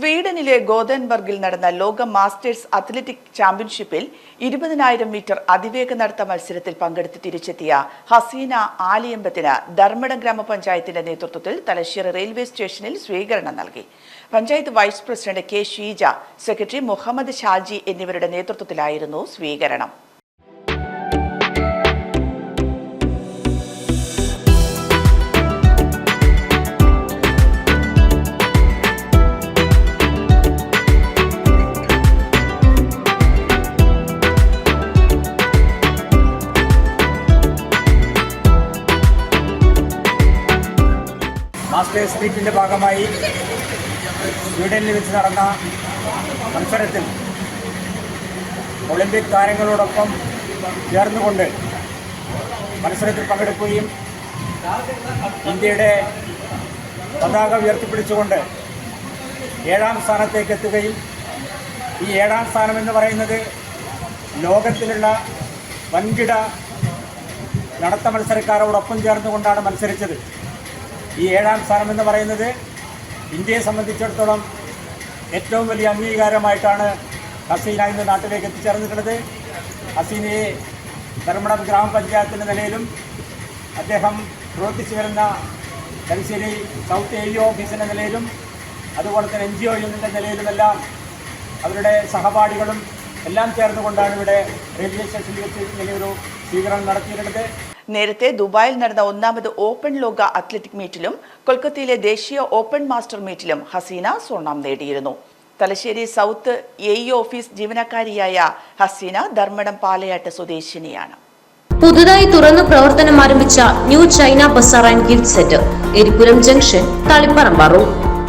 സ്വീഡനിലെ ഗോതൻബർഗിൽ നടന്ന ലോക masters athletic ചാമ്പ്യൻഷിപ്പിൽ ഇരുപതിനായിരം മീറ്റർ അതിവേഗ നടത്ത മത്സരത്തിൽ പങ്കെടുത്ത് തിരിച്ചെത്തിയ ഹസീന ആലിയമ്പത്തിന് ധർമ്മടം ഗ്രാമപഞ്ചായത്തിന്റെ നേതൃത്വത്തിൽ തലശ്ശേരി റെയിൽവേ സ്റ്റേഷനിൽ സ്വീകരണം നൽകി. Panchayat vice president K Sheeja secretary Muhammad Shaji എന്നിവരുടെ നേതൃത്വത്തിലായിരുന്നു സ്വീകരണം. മാസ്റ്റേഴ്സ് മീറ്റിന്റെ ഭാഗമായി സ്വീഡനിൽ വെച്ച് നടന്ന മത്സരത്തിൽ ഒളിമ്പിക് താരങ്ങളോടൊപ്പം ചേർന്നുകൊണ്ട് മത്സരത്തിൽ പങ്കെടുക്കുകയും ഇന്ത്യയുടെ പതാക ഉയർത്തിപ്പിടിച്ചുകൊണ്ട് ഏഴാം സ്ഥാനത്തേക്ക് എത്തുകയും ഈ ഏഴാം സ്ഥാനം എന്ന് പറയുന്നത് ലോകത്തിലുള്ള വൻകിട നടത്ത മത്സരക്കാരോടൊപ്പം ചേർന്നുകൊണ്ടാണ് മത്സരിച്ചത്. ഈ ഏഴാം സ്ഥാനം എന്ന് പറയുന്നത് ഇന്ത്യയെ സംബന്ധിച്ചിടത്തോളം ഏറ്റവും വലിയ അംഗീകാരമായിട്ടാണ് ഹസീന ഇന്ന് നാട്ടിലേക്ക് എത്തിച്ചേർന്നിട്ടുള്ളത്. ഹസീനയെ ധർമ്മടം ഗ്രാമപഞ്ചായത്തിന്റെ നിലയിലും അദ്ദേഹം പ്രവർത്തിച്ചു വരുന്ന തലശ്ശേരി സൗത്ത് ഏരിയ ഓഫീസിന്റെ നിലയിലും അതുപോലെ തന്നെ എൻ ജി ഒ യൂണിന്റെ നിലയിലുമെല്ലാം അവരുടെ സഹപാഠികളും എല്ലാം ചേർന്നുകൊണ്ടാണ് ഇവിടെ റെയിൽവേ സ്റ്റേഷനിൽ വെച്ച് ഇങ്ങനെയൊരു സ്വീകരണം നടത്തിയിട്ടുള്ളത്. നേരത്തെ ദുബായിൽ നടന്ന ഒന്നാമത് ഓപ്പൺ ലോക അത്ലറ്റിക് മീറ്റിലും കൊൽക്കത്തയിലെ ദേശീയ ഓപ്പൺ മാസ്റ്റർ മീറ്റിലും ഹസീന സ്വർണം നേടിയിരുന്നു. തലശ്ശേരി സൗത്ത് എ ഓഫീസ് ജീവനക്കാരിയായ ഹസീന ധർമ്മടം പാലയാട്ട് സ്വദേശിനിയാണ്. പുതുതായി തുറന്നു പ്രവർത്തനം ആരംഭിച്ച new China bazaar and gift centre Eripuram junction Taliparamba road